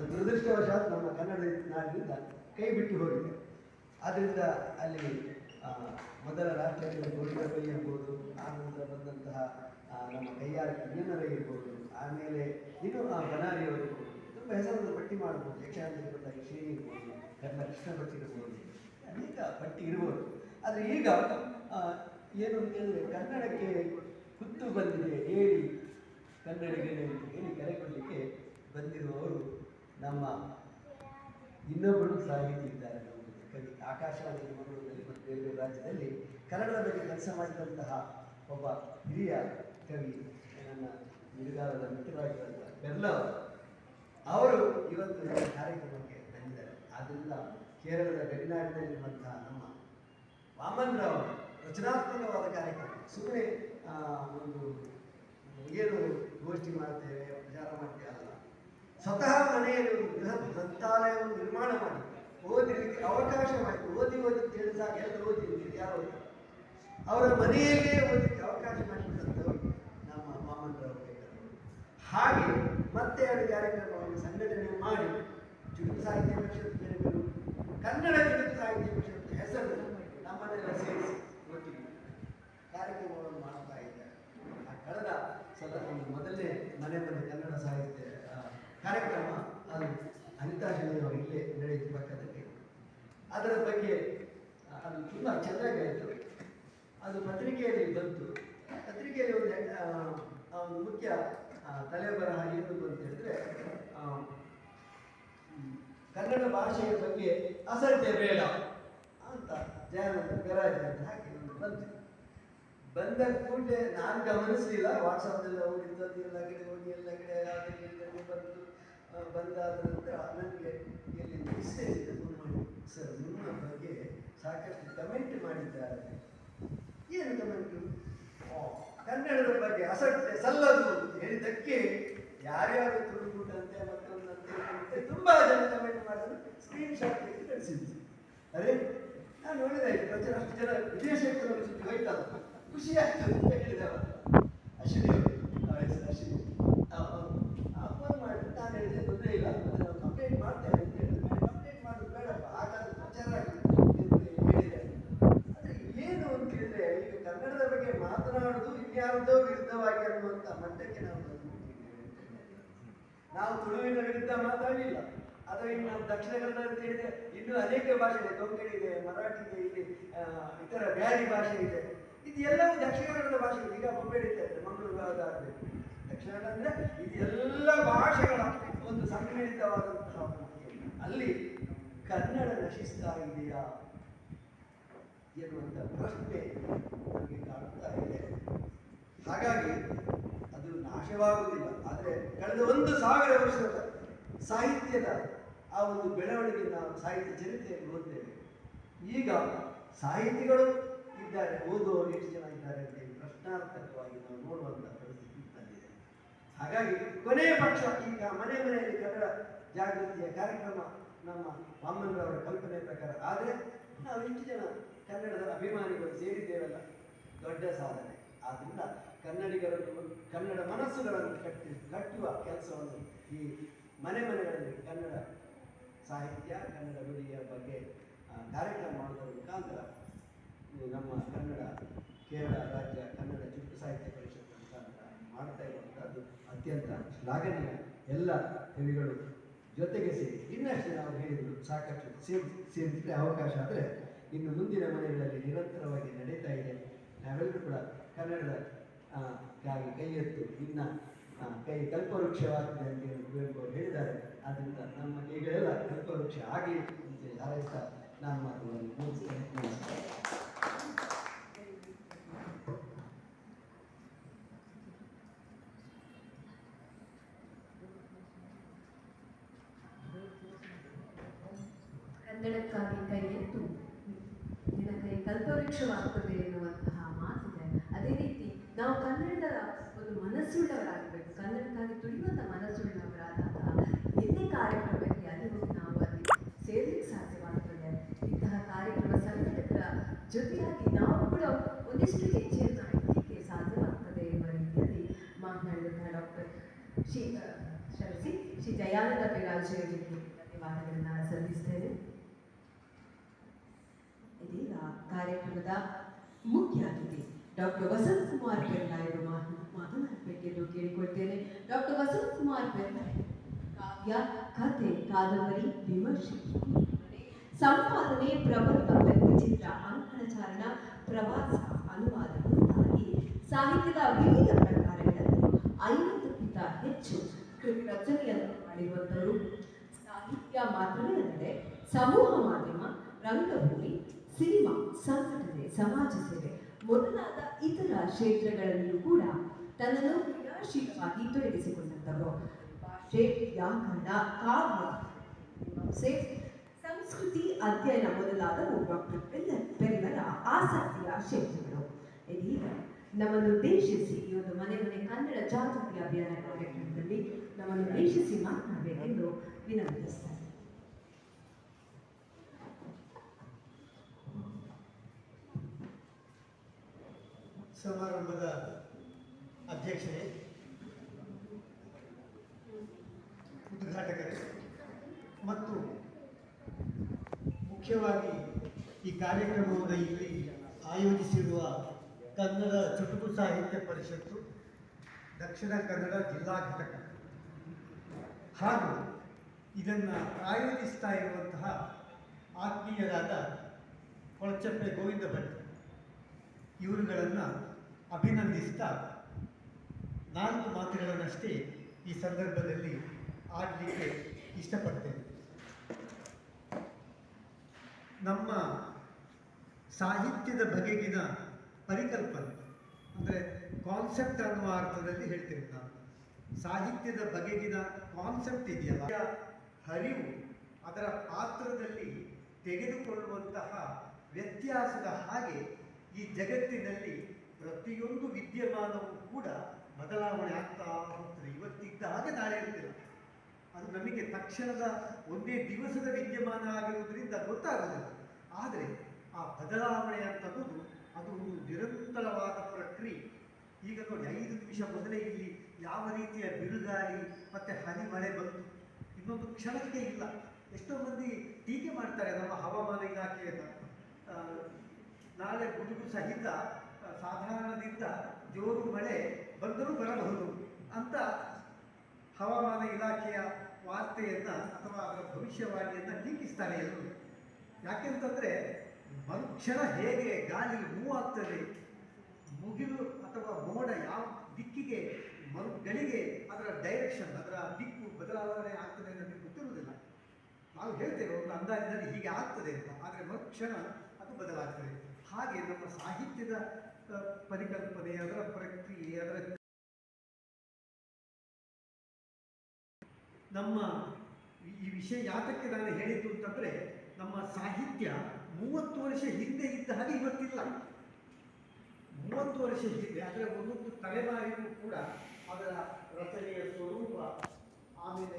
ಅದು ದುರದೃಷ್ಟವಶಾತ್ ನಮ್ಮ ಕನ್ನಡ ನಾಡಿನಿಂದ ಕೈ ಬಿಟ್ಟು ಹೋಗಿದೆ. ಆದ್ದರಿಂದ ಅಲ್ಲಿ ಮೊದಲ ರಾಜ್ಯದಲ್ಲಿ ಪೈ ಇರ್ಬೋದು ಆನಂತರ ಬಂದಂತಹ ನಮ್ಮ ಕೈಯಾರ ಕಿಞ್ಞನರೇ ಇರ್ಬೋದು ಆಮೇಲೆ ಇನ್ನು ಆ, ಬನಾರಿಯವರು ತುಂಬ ಹೆಸರನ್ನು ಪಟ್ಟಿ ಮಾಡ್ಬೋದು. ಯಕ್ಷಗಾನದಲ್ಲಿ ಬಂದಾಗ ಶ್ರೇಣಿ ಇರ್ಬೋದು ಕರ್ಣ ಕೃಷ್ಣ ಭಟ್ ಇರ್ಬೋದು ಅನೇಕ ಪಟ್ಟಿ ಇರ್ಬೋದು. ಆದರೆ ಈಗ ಏನು ಅಂತ ಹೇಳಿದ್ರೆ ಕನ್ನಡಕ್ಕೆ ಕುತ್ತು ಬಂದಿದೆ ಹೇಳಿ ಕನ್ನಡಿಗೆ ಹೇಳಿ ಕರೆ ಬಂದಿರುವವರು ನಮ್ಮ ಇನ್ನೊಬ್ಬರು ಸಾಹಿತಿ ಇದ್ದಾರೆ. ಕವಿ ಆಕಾಶವಾಣಿ ಮಂಗಳೂರಿನಲ್ಲಿ ಮತ್ತು ಬೇರೆ ರಾಜ್ಯದಲ್ಲಿ ಕನ್ನಡದ ಬಗ್ಗೆ ಕೆಲಸ ಮಾಡಿದಂತಹ ಒಬ್ಬ ಹಿರಿಯ ಕವಿ ನನ್ನ ಮಿಡುಗಾಲದ ಮಿತ್ರರಾಗಿರುವಂತಹ ಬೆರ್ಲವ್ ಅವರು. ಇವತ್ತು ಈ ಕಾರ್ಯಕ್ರಮಕ್ಕೆ ಬಂದಿದ್ದಾರೆ. ಆದ್ದರಿಂದ ಕೇರಳದ ಗಡಿನಾಡಿನಲ್ಲಿರುವಂತಹ ನಮ್ಮ ವಾಮನ್ ರಾವ್ ರಚನಾತ್ಮಕವಾದ ಕಾರ್ಯಕ್ರಮ. ಸುಮ್ಮನೆ ಒಂದು ಏನು ಗೋಷ್ಠಿ ಮಾಡ್ತೇವೆ, ಪ್ರಚಾರ ಮಾಡ್ತೇವೆ ಅಲ್ಲ. ಸ್ವತಃ ಮನೆಯಲ್ಲಿ ಬೃಹತ್ ಗ್ರಂಥಾಲಯವನ್ನು ನಿರ್ಮಾಣ ಮಾಡಿ, ಓದಲಿಕ್ಕೆ ಅವಕಾಶ ಮಾಡಿ, ಓದಿ ಓದಿ ತಿಳಿದಾಗ ಎಲ್ಲರೂ ಓದಿ ಯಾರು ಅವರ ಮನೆಯಲ್ಲೇ ಓದಲಿಕ್ಕೆ ಅವಕಾಶ ಮಾಡಿಕೊಟ್ಟಂಥವ್ರು ನಮ್ಮ ವಾಮನ್ ರಾವ್ ಹಾಗೆ ಮತ್ತೆ ಎರಡು ಕಾರ್ಯಕ್ರಮವನ್ನು ಸಂಘಟನೆ ಮಾಡಿ, ಚುಟುಕು ಸಾಹಿತ್ಯ ಪರಿಷತ್. ಕನ್ನಡ ಚುಟುಕು ಸಾಹಿತ್ಯ ಪರಿಷತ್ ಹೆಸರು ನಮ್ಮನ್ನೆಲ್ಲ ಸೇರಿಸಿ ಒಟ್ಟಿಗೆ ಕಾರ್ಯಕ್ರಮವನ್ನು ಮಾಡ್ತಾ ಇದ್ದಾರೆ ಕಳೆದ ಸದ ಮೊದಲನೇ ಮನೆ ಮನೆ ಕನ್ನಡ ಸಾಹಿತ್ಯ ಕಾರ್ಯಕ್ರಮ ಅದು ಅನಿತಾ ಶೆಟ್ಟಿಯವರು ಇಲ್ಲೇ ನಡೆಯಿತು ಪಕ್ಕದಲ್ಲಿ. ಅದರ ಬಗ್ಗೆ ಅದು ತುಂಬ ಚೆನ್ನಾಗಾಯಿತು ಅದು ಪತ್ರಿಕೆಯಲ್ಲಿ ಬಂತು. ಪತ್ರಿಕೆಯಲ್ಲಿ ಒಂದು ಮುಖ್ಯ ತಲೆಬರಹ ಏನು ಅಂತ ಹೇಳಿದ್ರೆ ಕನ್ನಡ ಭಾಷೆಯ ಬಗ್ಗೆ ಅಸಡ್ಡೆ ಬೇಡ ಅಂತ ಜಯಾನಂದ ಗರಾಜ ಅಂತ ಹಾಕಿ ಒಂದು ಬಂತು. ಬಂದ ಕೂಡಲೇ ನಾನು ಗಮನಿಸಲಿಲ್ಲ. ವಾಟ್ಸಪ್ನೆಲ್ಲ ಹೋಗಿ ಎಲ್ಲ ಕಡೆ ಹೋಗಿ, ಎಲ್ಲ ಕಡೆ ಬಂದು ಬಂದಾದ ನಂತರ ನನಗೆ ಇಲ್ಲಿ ಮೆಸೇಜ್ ಸರ್, ನಿಮ್ಮ ಬಗ್ಗೆ ಸಾಕಷ್ಟು ಕಮೆಂಟ್ ಮಾಡಿದ್ದಾರೆ. ಏನು ಕಮೆಂಟು ಕನ್ನಡದ ಬಗ್ಗೆ ಅಸಡ್ಡೆ ಸಲ್ಲದು ಅಂತ ಹೇಳಿದ್ದಕ್ಕೆ ಯಾರ್ಯಾರು ತುಳುಕೂಟಂತೆ ಮತ್ತೊಂದಂತೆ ಮತ್ತೆ ತುಂಬಾ ಜನ ಕಮೆಂಟ್ ಮಾಡಿದ್ರು ಸ್ಕ್ರೀನ್ ಶಾಟ್ ತೆಗೆದು ಕಳಿಸಿದ್ರು. ಅರೆ, ನಾನು ನೋಡಿದೆ ಪ್ರಚಾರ ಅಷ್ಟು ಜನ ಸುದ್ದಿ ಹೋಯ್ತಲ್ಲ ಖುಷಿ ಆಗ್ತದೆ ಅಂತ ಹೇಳಿದೆ ಅವತ್ತು. ಅಶ್ವಿನಿ ಅವರು, ಆ ಹೆಸರು ಅಶ್ವಿನಿ ಫೋನ್ ಮಾಡಿ ನಾನು ಹೇಳಿದೆ ತೊಂದರೆ ಇಲ್ಲ ಮತ್ತೆ ನಾವು ಕಂಪ್ಲೇಂಟ್ ಮಾಡ್ತೇವೆ ಅಂತ ಹೇಳಿದ್ರೆ ಕಂಪ್ಲೇಂಟ್ ಮಾಡೋದು ಬೇಡಪ್ಪ ಹಾಗಾದ್ರೆ ಪ್ರಚಾರ ಆಗಲಿ ಅಂತ ಹೇಳಿದೆ ಆದ್ರೆ ಏನು ಅಂತ ಹೇಳಿದ್ರೆ ಈಗ ಕನ್ನಡದ ಬಗ್ಗೆ ಮಾತನಾಡುವುದು ವಿರುದ್ಧವಾಗಿ ಅನ್ನುವಂಥ ಮಟ್ಟಕ್ಕೆ ನಾವು ನಾವು ತುಳುವಿನ ವಿರುದ್ಧ ಮಾತಾಡಲಿಲ್ಲ ಅಥವಾ ಇನ್ನು ನಮ್ಮ ದಕ್ಷಿಣ ಕನ್ನಡ ಅಂತ ಇದೆ, ಇನ್ನೂ ಅನೇಕ ಭಾಷೆ ಇದೆ ಕೊಂಕಣಿ ಇದೆ, ಮರಾಠಿ ಇದೆ ಇಲ್ಲಿ ಇತರ ಬ್ಯಾರಿ ಭಾಷೆ ಇದೆ. ಇದು ಎಲ್ಲವೂ ದಕ್ಷಿಣ ಕನ್ನಡದ ಭಾಷೆ ಈಗ ಬೊಂಬೆಡಿತಾ ಇದೆ ಮಂಗಳೂರು ದಕ್ಷಿಣ ಕನ್ನಡ ಅಂದ್ರೆ ಇದೆಲ್ಲ ಭಾಷೆಗಳ ಒಂದು ಸಂಮಿಳಿತವಾದಂತಹ ಅಲ್ಲಿ ಕನ್ನಡ ನಶಿಸ್ತಾ ಇದೆಯಾ ಎನ್ನುವಂಥ ಪ್ರಶ್ನೆ ನಮಗೆ ಕಾಣ್ತಾ ಇದೆ. ಹಾಗಾಗಿ ಅದು ನಾಶವಾಗುವುದಿಲ್ಲ. ಆದರೆ ಕಳೆದ ಒಂದು ಸಾವಿರ ವರ್ಷದ ಸಾಹಿತ್ಯದ ಆ ಒಂದು ಬೆಳವಣಿಗೆ ನಾವು ಸಾಹಿತ್ಯ ಚರಿತ್ರೆಯನ್ನು ಓದ್ತೇವೆ ಈಗ ಸಾಹಿತಿಗಳು ಇದ್ದಾರೆ, ಓದುವವರು ಎಷ್ಟು ಜನ ಇದ್ದಾರೆ ಅಂತ ಪ್ರಶ್ನಾರ್ಥಕವಾಗಿ ನಾವು ನೋಡುವಂಥ ಪರಿಸ್ಥಿತಿ ಬಂದಿದೆ ಹಾಗಾಗಿ ಕೊನೆಯ ಪಕ್ಷ, ಈಗ ಮನೆ ಮನೆಯಲ್ಲಿ ಕನ್ನಡ ಜಾಗೃತಿಯ ಕಾರ್ಯಕ್ರಮ ನಮ್ಮ ವಾಮನರವರ ಕಲ್ಪನೆ ಪ್ರಕಾರ ಆದರೆ ನಾವು ಎಷ್ಟು ಜನ ಕನ್ನಡದ ಅಭಿಮಾನಿಗಳು ಸೇರಿದ್ದೇವಲ್ಲ. ದೊಡ್ಡ ಸಾಧನೆ. ಆದ್ದರಿಂದ ಕನ್ನಡಿಗರನ್ನು, ಕನ್ನಡ ಮನಸ್ಸುಗಳನ್ನು ಕಟ್ಟಿ, ಕಟ್ಟುವ ಕೆಲಸವನ್ನು ಈ ಮನೆ ಮನೆಗಳಲ್ಲಿ ಕನ್ನಡ ಸಾಹಿತ್ಯ, ಕನ್ನಡ ನುಡಿಯ ಬಗ್ಗೆ ಕಾರ್ಯಕ್ರಮ ಮಾಡೋದರ ಮುಖಾಂತರ ನಮ್ಮ ಕನ್ನಡ ಕೇರಳ ರಾಜ್ಯ ಕನ್ನಡ ಚುಟುಕು ಸಾಹಿತ್ಯ ಪರಿಷತ್ ಮುಖಾಂತರ ಮಾಡ್ತಾ ಇರುವಂಥದ್ದು ಅತ್ಯಂತ ಶ್ಲಾಘನೀಯ ಎಲ್ಲ ಕವಿಗಳು ಜೊತೆಗೆ ಸೇರಿ. ಇನ್ನಷ್ಟು ನಾವು ಹೇಳಿದ್ರು ಸಾಕಷ್ಟು ಸೇರಿ ಸೇರಿಸಿದ್ರೆ ಅವಕಾಶ ಆದರೆ ಇನ್ನು ಮುಂದಿನ ಮನೆಗಳಲ್ಲಿ ನಿರಂತರವಾಗಿ ನಡೀತಾ ಇದೆ. ನಾವೆಲ್ಲರೂ ಕೂಡ ಕನ್ನಡದ ಗಾಗಿ ಕೈ ಇನ್ನ ಕೈ ಕಲ್ಪವೃಕ್ಷವಾಗಿದೆ ಅಂತ ಕುವೆಂಪು ಹೇಳಿದ್ದಾರೆ. ಆದ್ದರಿಂದ ನಮ್ಮ ಕೈಗಳೆಲ್ಲ ಕಲ್ಪವೃಕ್ಷ ಆಗಲಿ ಅಂತ ಹಾರೈಸ ನಾನು ಮಾತುಗಳನ್ನು ಮುಗಿಸ್ತೇನೆ ಕನ್ನಡಕ್ಕಾಗಿ ಕೈ ಎತ್ತು. ನಿನ್ನ ಕೈ ಕಲ್ಪವೃಕ್ಷವಾಗ್ತದೆ ರೀತಿ ನಾವು ಕನ್ನಡದ ಒಂದು ಮನಸ್ಸುಳ್ಳವರಾಗಬೇಕು. ಕನ್ನಡಕ್ಕಾಗಿ ತುಳಿಯುವಂಥ ಮನಸ್ಸುಳ್ಳವರಾದಾಗ ಎಲ್ಲಿ ಕಾರ್ಯಕ್ರಮಕ್ಕೆ ಅಲ್ಲಿ ಹೋಗಿ ನಾವು ಅಲ್ಲಿ ಸೇರ್ಲಿಕ್ಕೆ ಸಾಧ್ಯವಾಗ್ತದೆ. ಇಂತಹ ಕಾರ್ಯಕ್ರಮ ಸಂಘಟಕರ ಜೊತೆಯಾಗಿ ನಾವು ಕೂಡ ಒಂದಿಷ್ಟು ಹೆಜ್ಜೆಯನ್ನು ಇಡಲಿಕ್ಕೆ ಸಾಧ್ಯವಾಗ್ತದೆ ಎಂಬ ರೀತಿಯಲ್ಲಿ ಮಾತನಾಡಿದಂತಹ ಡಾಕ್ಟರ್ ಶ್ರೀ ಕ್ಷಮಿಸಿ ಶ್ರೀ ದಯಾನಂದ ಅವರಿಗೆ ಧನ್ಯವಾದಗಳನ್ನ ಸಲ್ಲಿಸ್ತೇನೆ. ಇದೀಗ ಕಾರ್ಯಕ್ರಮದ ಮುಖ್ಯ ಅತಿಥಿ. ಡಾಕ್ಟರ್ ವಸಂತ್ ಕುಮಾರ್ ಬೆರ್ಲಾಯರು ಮಾತನಾಡಬೇಕೆಂದು ಕೇಳಿಕೊಳ್ತೇನೆ. ಡಾಕ್ಟರ್ ವಸಂತ್ ಕುಮಾರ್ ಕಾವ್ಯ ಕಥೆ ಕಾದಂಬರಿ, ವಿಮರ್ಶೆ ಸಂಪಾದನೆ, ಪ್ರಬಂಧ, ವ್ಯಕ್ತಿಚಿತ್ರ, ಅಂಕಣಚಾರಣ, ಪ್ರವಾಸ ಅನುವಾದ ಸಾಹಿತ್ಯದ ವಿವಿಧ ಪ್ರಕಾರಗಳಲ್ಲಿ ಐವತ್ತಕ್ಕಿಂತ ಹೆಚ್ಚು ರಚನೆಯನ್ನು ಮಾಡಿರುವಂತವರು ಸಾಹಿತ್ಯ ಮಾತ್ರವೇ ಸಮೂಹ ಮಾಧ್ಯಮ, ರಂಗಭೂಮಿ, ಸಿನಿಮಾ, ಸಂಘಟನೆ, ಸಮಾಜ ಸೇವೆ ಮೊದಲಾದ ಇತರ ಕ್ಷೇತ್ರಗಳಲ್ಲಿಯೂ ಕೂಡ ತನ್ನನ್ನು ಕ್ರಿಯಾಶೀಲವಾಗಿ ತೊಡಗಿಸಿಕೊಂಡಂತವರು ಭಾಷೆ, ವ್ಯಾಕರಣ, ಕಾವ್ಯ ಸಂಸ್ಕೃತಿ ಅಧ್ಯಯನ ಮೊದಲಾದವು ಡಾಕ್ಟರ್ ಆಸಕ್ತಿಯ ಕ್ಷೇತ್ರಗಳು. ಇದೀಗ ನಮ್ಮನ್ನು ಉದ್ದೇಶಿಸಿ ಈ ಒಂದು ಮನೆ ಮನೆ ಕನ್ನಡ ಜಾಗೃತಿ ಅಭಿಯಾನ ಕಾರ್ಯಕ್ರಮದಲ್ಲಿ ನಮ್ಮನ್ನು ಉದ್ದೇಶಿಸಿ ಮಾತನಾಡಬೇಕೆಂದು ವಿನಂತಿಸ್ತಾರೆ ಸಮಾರಂಭದ ಅಧ್ಯಕ್ಷರೇ, ಉದ್ಘಾಟಕರೇ, ಮತ್ತು ಮುಖ್ಯವಾಗಿ ಈ ಕಾರ್ಯಕ್ರಮವನ್ನು ಇಲ್ಲಿ ಆಯೋಜಿಸಿರುವ ಕನ್ನಡ ಚುಟುಕು ಸಾಹಿತ್ಯ ಪರಿಷತ್ತು, ದಕ್ಷಿಣ ಕನ್ನಡ ಜಿಲ್ಲಾ ಘಟಕ. ಹಾಗೂ ಇದನ್ನು ಆಯೋಜಿಸ್ತಾ ಇರುವಂತಹ ಆತ್ಮೀಯರಾದ ಕೊಳಚಪ್ಪೆ ಗೋವಿಂದ ಭಟ್ ಇವರುಗಳನ್ನು ಅಭಿನಂದಿಸ್ತಾ ನಾಲ್ಕು ಮಾತುಗಳನ್ನಷ್ಟೇ ಈ ಸಂದರ್ಭದಲ್ಲಿ ಆಡಲಿಕ್ಕೆ ಇಷ್ಟಪಡ್ತೇನೆ. ನಮ್ಮ ಸಾಹಿತ್ಯದ ಬಗೆಗಿನ ಪರಿಕಲ್ಪನೆ, ಅಂದರೆ ಕಾನ್ಸೆಪ್ಟ್ ಅನ್ನುವ ಅರ್ಥದಲ್ಲಿ ಹೇಳ್ತೇವೆ ನಾವು ಸಾಹಿತ್ಯದ ಬಗೆಗಿನ ಕಾನ್ಸೆಪ್ಟ್ ಇದೆಯಲ್ಲ ಹರಿವು, ಅದರ ಪಾತ್ರದಲ್ಲಿ ತೆಗೆದುಕೊಳ್ಳುವಂತಹ ವ್ಯತ್ಯಾಸದ ಹಾಗೆ ಈ ಜಗತ್ತಿನಲ್ಲಿ ಪ್ರತಿಯೊಂದು ವಿದ್ಯಮಾನವೂ ಕೂಡ ಬದಲಾವಣೆ ಆಗ್ತಾ ಹೋಗ್ತದೆ. ಇವತ್ತಿದ್ದ ಹಾಗೆ ನಾಳೆ ಇರ್ತಿಲ್ಲ ಅದು ನಮಗೆ ತಕ್ಷಣದ ಒಂದೇ ದಿವಸದ ವಿದ್ಯಮಾನ ಆಗಿರುವುದರಿಂದ ಗೊತ್ತಾಗೋದಿಲ್ಲ ಆದರೆ ಆ ಬದಲಾವಣೆ ಅಂತದ್ದು ಅದು ಒಂದು ನಿರಂತರವಾದ ಪ್ರಕ್ರಿಯೆ. ಈಗ ನೋಡಿ, ಐದು ನಿಮಿಷ ಮೊದಲೇ ಇಲ್ಲಿ ಯಾವ ರೀತಿಯ ಬಿರುಗಾಳಿ ಮತ್ತೆ ಹನಿ ಮಳೆ ಬಂತು? ಇನ್ನೊಂದು ಕ್ಷಣಕ್ಕೆ ಇಲ್ಲ. ಎಷ್ಟೋ ಮಂದಿ ಟೀಕೆ ಮಾಡ್ತಾರೆ ನಮ್ಮ ಹವಾಮಾನ ಇಲಾಖೆಯನ್ನು. ನಾಳೆ ಗುಡುಗು ಸಹಿತ ಸಾಧಾರಣದಿಂದ ಜೋರು ಮಳೆ ಬಂದರೂ ಬರಬಹುದು ಅಂತ ಹವಾಮಾನ ಇಲಾಖೆಯ ವಾರ್ತೆಯನ್ನು ಅಥವಾ ಅದರ ಭವಿಷ್ಯವಾಣಿಯನ್ನು ಟೀಕಿಸ್ತಾರೆ ಎಲ್ಲರೂ. ಯಾಕೆಂತಂದ್ರೆ ಮರುಕ್ಷಣ ಹೇಗೆ ಗಾಳಿ ಮೂವ್ ಆಗ್ತದೆ ಮುಗಿಲು ಅಥವಾ ಮೋಡ ಯಾವ ದಿಕ್ಕಿಗೆ ಮರುಗಳಿಗೆ ಅದರ ಡೈರೆಕ್ಷನ್ ಅದರ ದಿಕ್ಕು ಬದಲಾವಣೆ ಆಗ್ತದೆ ಅನ್ನೋದು ಗೊತ್ತಿರುವುದಿಲ್ಲ. ನಾವು ಹೇಳ್ತೇವೆ, ಒಂದು ಅಂದಾಜಿನಲ್ಲಿ ಹೀಗೆ ಆಗ್ತದೆ ಅಂತ. ಆದರೆ ಮರುಕ್ಷಣ ಅದು ಬದಲಾಗ್ತದೆ. ಹಾಗೆ ನಮ್ಮ ಸಾಹಿತ್ಯದ ಪರಿಕಲ್ಪನೆ, ಅದರ ಪ್ರಕ್ರಿಯೆ, ಅದರ ನಮ್ಮ ಈ- ವಿಷಯ ಯಾತಕ್ಕೆ ನಾನು ಹೇಳಿದ್ದು ಅಂತಂದ್ರೆ, ನಮ್ಮ ಸಾಹಿತ್ಯ ಮೂವತ್ತು ವರ್ಷ ಹಿಂದೆ ಇದ್ದ ಹಾಗೆ ಇವತ್ತಿಲ್ಲ. ಮೂವತ್ತು ವರ್ಷ ಹಿಂದೆ ಅಂದರೆ ಒಂದೊಂದು ತಲೆಮಾರಿಗೂ ಕೂಡ ಅದರ ರಚನೆಯ ಸ್ವರೂಪ ಆಮೇಲೆ